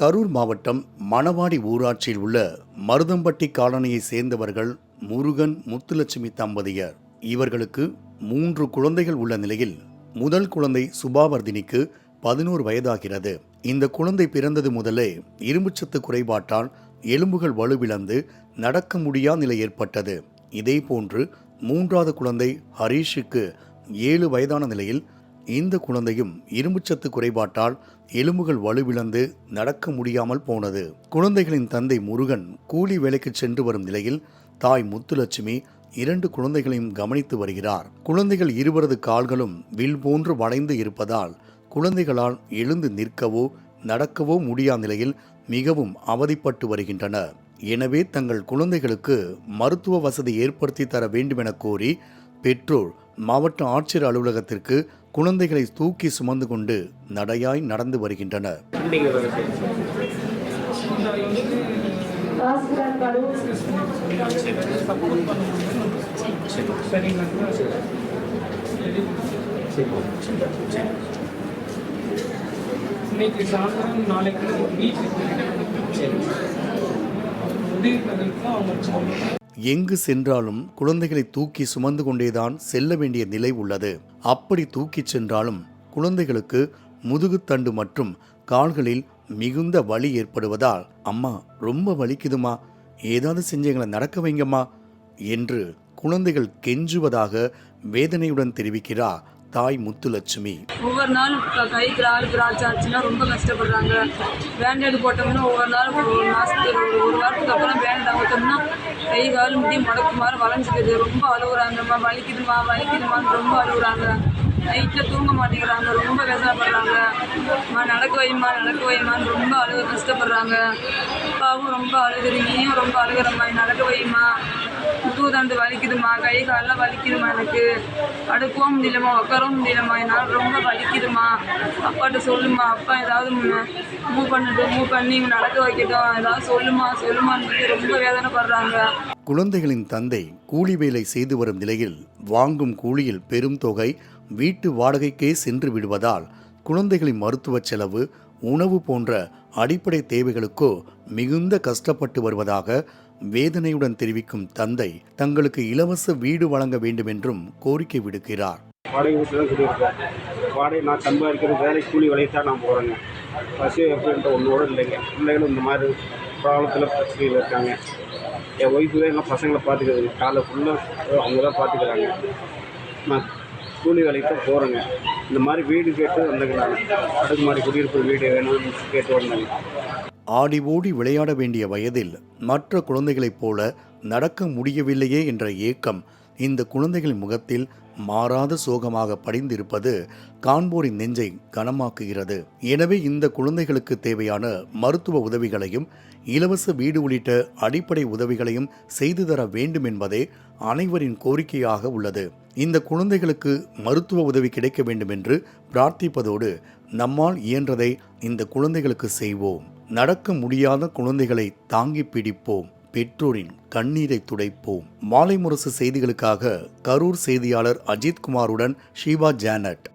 கரூர் மாவட்டம் மணவாடி ஊராட்சியில் உள்ள மருதம்பட்டி காலனியை சேர்ந்தவர்கள் முருகன் முத்துலட்சுமி தம்பதியர். இவர்களுக்கு மூன்று குழந்தைகள் உள்ள நிலையில் முதல் குழந்தை சுபாவர்தினிக்கு பதினோரு வயதாகிறது. இந்த குழந்தை பிறந்தது முதலே இரும்புச்சத்து குறைபாட்டால் எலும்புகள் வலுவிழந்து நடக்க முடியா நிலை ஏற்பட்டது. இதேபோன்று மூன்றாவது குழந்தை ஹரீஷுக்கு ஏழு வயதான நிலையில் இந்த குழந்தையும் இரும்புச்சத்து குறைபாட்டால் எலும்புகள் வலுவிழந்து நடக்க முடியாமல் போனது. குழந்தைகளின் தந்தை முருகன் கூலி வேலைக்கு சென்று வரும் நிலையில் தாய் முத்துலட்சுமி இரண்டு குழந்தைகளையும் கவனித்து வருகிறார். குழந்தைகள் இருவரது கால்களும் வில் போன்று வளைந்து இருப்பதால் குழந்தைகளால் எழுந்து நிற்கவோ நடக்கவோ முடியா நிலையில் மிகவும் அவதிப்பட்டு வருகின்றனர். எனவே தங்கள் குழந்தைகளுக்கு மருத்துவ வசதி ஏற்படுத்தி தர வேண்டுமென கோரி பெற்றோர் மாவட்ட ஆட்சியர் அலுவலகத்திற்கு குழந்தைகளை தூக்கி சுமந்து கொண்டு நடையாய் நடந்து வருகின்றனர். இன்னைக்கு சாயந்தரம் நாளைக்கு உதவி அவங்க எங்கு சென்றாலும் குழந்தைகளை தூக்கி சுமந்து கொண்டேதான் செல்ல வேண்டிய நிலை உள்ளது. அப்படி தூக்கிச் சென்றாலும் குழந்தைகளுக்கு முதுகுத்தண்டு மற்றும் கால்களில் மிகுந்த வலி ஏற்படுவதால் அம்மா ரொம்ப வலிக்குதுமா? ஏதாவது செஞ்சு எங்களை நடக்க வைங்கம்மா என்று குழந்தைகள் கெஞ்சுவதாக வேதனையுடன் தெரிவிக்கிறார் தாய் முத்துலட்சுமி. ஒவ்வொரு நாளும் கைக்கு ஆளுக்கு ராஜா ஆச்சுன்னா ரொம்ப கஷ்டப்படுறாங்க. பேண்டேடு போட்டோம்னா ஒவ்வொரு நாளும் ஒரு மாதத்துக்கு ஒரு ஒரு வாரத்துக்கு அப்புறம் பேண்டேட் அவுத்தோம்னா கை கால் முடி முடக்குமாறு வளைஞ்சிக்குது. ரொம்ப அழுகுறாங்கம்மா வலிக்குதுமா வலிக்குதுமான்னு ரொம்ப அழுகுறாங்க. நைட்டில் தூங்க மாட்டேங்கிறாங்க. ரொம்ப வேதனைப்படுறாங்க அம்மா நடக்க வைம்மா நடக்க வைம்மான்னு ரொம்ப அழுக கஷ்டப்படுறாங்க. அப்பாவும் ரொம்ப அழுகுது. நீயும் ரொம்ப அழுகிறம்மா. நடக்க வைம்மா முதுகுதண்டு வலிக்குதுமா கை காலெல்லாம் வலிக்குதுமா எனக்கு. அடுக்கவும் முடியலம்மா உட்காரவும் முடியலம்மா. என்னால் ரொம்ப வலிக்குதுமா அப்பாட்ட சொல்லுமா அப்பா ஏதாவது மூவ் பண்ணட்டும் மூவ் பண்ணி இவங்க நடக்க வைக்கட்டும். ஏதாவது சொல்லுமா சொல்லுமான்னு ரொம்ப வேதனைப்படுறாங்க. குழந்தைகளின் தந்தை கூலி வேலை செய்து வரும் நிலையில் வாங்கும் கூலியில் பெரும் தொகை வீட்டு வாடகைக்கே சென்று விடுவதால் குழந்தைகளின் மருத்துவ செலவு உணவு போன்ற அடிப்படை தேவைகளுக்கோ மிகுந்த கஷ்டப்பட்டு வருவதாக வேதனையுடன் தெரிவிக்கும் தந்தை தங்களுக்கு இலவச வீடு வழங்க வேண்டும் என்றும் கோரிக்கை விடுக்கிறார். வாடகை வீட்டில் தான் வாடகை நான் சம்பாதிக்கிற வேலை கூலி வேலைக்கு தான் நான் போகிறேங்க பசி அப்படின்ற ஒன்றோட இல்லைங்க. பிள்ளைகளும் இந்த மாதிரி ப்ராப்ளத்தில் பிரச்சனையில் இருக்காங்க. என் ஒய்ஃபு தான் பசங்களை பார்த்துக்கிறது காலை ஃபுல்லாக அவங்க தான் பார்த்துக்கிறாங்க. நான் கூலி வேலைக்கு தான் போகிறேங்க இந்த மாதிரி வீடு கேட்டு வந்துக்கிறாங்க அதுக்கு மாதிரி குடியிருப்பு வீடு வேணும்னு கேட்டு வந்தாங்க. ஆடி ஓடி விளையாட வேண்டிய வயதில் மற்ற குழந்தைகளைப் போல நடக்க முடியவில்லையே என்ற ஏக்கம் இந்த குழந்தைகளின் முகத்தில் மாறாத சோகமாக படிந்திருப்பது காண்போரின் நெஞ்சை கனமாக்குகிறது. எனவே இந்த குழந்தைகளுக்கு தேவையான மருத்துவ உதவிகளையும் இலவச வீடு உள்ளிட்ட அடிப்படை உதவிகளையும் செய்து தர வேண்டும் என்பதே அனைவரின் கோரிக்கையாக உள்ளது. இந்த குழந்தைகளுக்கு மருத்துவ உதவி கிடைக்க வேண்டும் என்று பிரார்த்திப்பதோடு நம்மால் இயன்றதை இந்த குழந்தைகளுக்கு செய்வோம். நடக்க முடியாத குழந்தைகளை தாங்கி பிடிப்போம். பெற்றோரின் கண்ணீரை துடைப்போம். மாலை முரசு செய்திகளுக்காக கரூர் செய்தியாளர் அஜித்குமாருடன் ஷீபா ஜானட்.